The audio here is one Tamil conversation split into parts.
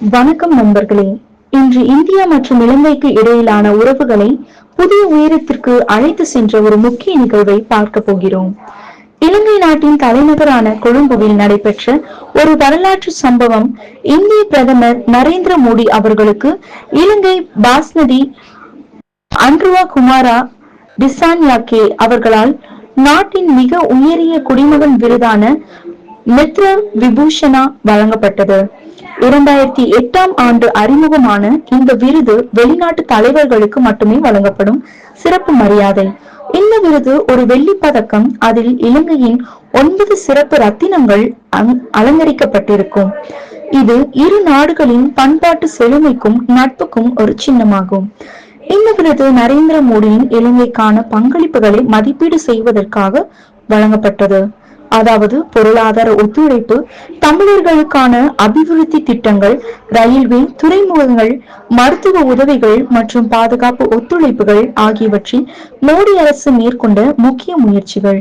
வணக்கம் நண்பர்களே. இன்று இந்தியா மற்றும் இலங்கைக்கு இடையிலான உறவுகளை புதிய உயரத்திற்கு அழைத்து சென்ற ஒரு முக்கிய நிகழ்வை பார்க்க போகிறோம். இலங்கை நாட்டின் தலைநகரான கொழும்புவில் நடைபெற்ற ஒரு வரலாற்று சம்பவம் இந்திய பிரதமர் நரேந்திர மோடி அவர்களுக்கு இலங்கை பாஸ்மதி அன்ருவா குமாரா டிசான்யாக்கே அவர்களால் நாட்டின் மிக உயரிய குடிமகன் விருதான மித்ர விபூஷணா வழங்கப்பட்டது. இரண்டாயிரத்தி எட்டாம் ஆண்டு அறிமுகமான இந்த விருது வெளிநாட்டு தலைவர்களுக்கு மட்டுமே வழங்கப்படும் சிறப்பு மரியாதை. இந்த விருது ஒரு வெள்ளி பதக்கம். அதில் இலங்கையின் ஒன்பது சிறப்பு ரத்தினங்கள் அலங்கரிக்கப்பட்டிருக்கும். இது இரு நாடுகளின் பண்பாட்டு செழுமைக்கும் நட்புக்கும் ஒரு சின்னமாகும். இந்த விருது நரேந்திர மோடியின் இலங்கைக்கான பங்களிப்புகளை மதிப்பீடு செய்வதற்காக வழங்கப்பட்டது. அதாவது பொருளாதார ஒத்துழைப்பு தமிழர்களுக்கான அபிவிருத்தி திட்டங்கள் ரயில்வே துறைமுகங்கள் மருத்துவ உதவிகள் மற்றும் பாதுகாப்பு ஒத்துழைப்புகள் ஆகியவற்றில் மோடி அரசு மேற்கொண்ட முக்கிய முயற்சிகள்.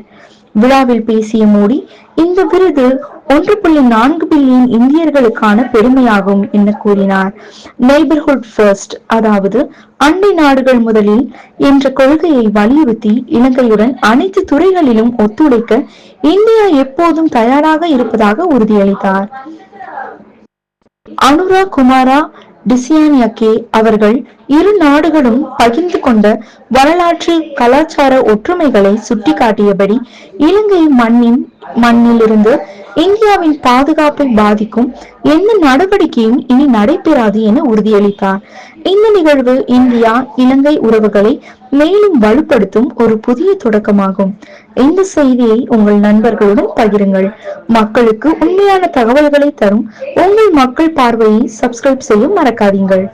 விழாவில் பேசிய மோடி இந்த விருது ஒன்று புள்ளி நான்கு பில்லியன் இந்தியர்களுக்கான பெருமையாகும் என கூறினார். நெய்பர்ஹுட் ஃபர்ஸ்ட் அதாவது அண்டை நாடுகள் முதலில் என்ற கொள்கையை வலியுறுத்தி இலங்கையுடன் அனைத்து துறைகளிலும் ஒத்துழைக்க இந்தியா எப்போதும் தயாராக இருப்பதாக உறுதியளித்தார். அனுரா குமாரா டிசியானியக்கே அவர்கள் இரு நாடுகளும் பகிர்ந்து கொண்ட வரலாற்று கலாச்சார ஒற்றுமைகளை சுட்டிக்காட்டியபடி இலங்கை மண்ணின் மண்ணிலிருந்து இந்தியாவின் பாதுகாப்பை பாதிக்கும் எந்த நடவடிக்கையும் இனி நடைபெறாது என உறுதியளித்தார். இந்த நிகழ்வு இந்தியா இலங்கை உறவுகளை மேலும் வலுப்படுத்தும் ஒரு புதிய தொடக்கமாகும். இந்த செய்தியை உங்கள் நண்பர்களுடன் பகிருங்கள். மக்களுக்கு உண்மையான தகவல்களை தரும் உங்கள் மக்கள் பார்வையை சப்ஸ்கிரைப் செய்ய மறக்காதீங்கள்.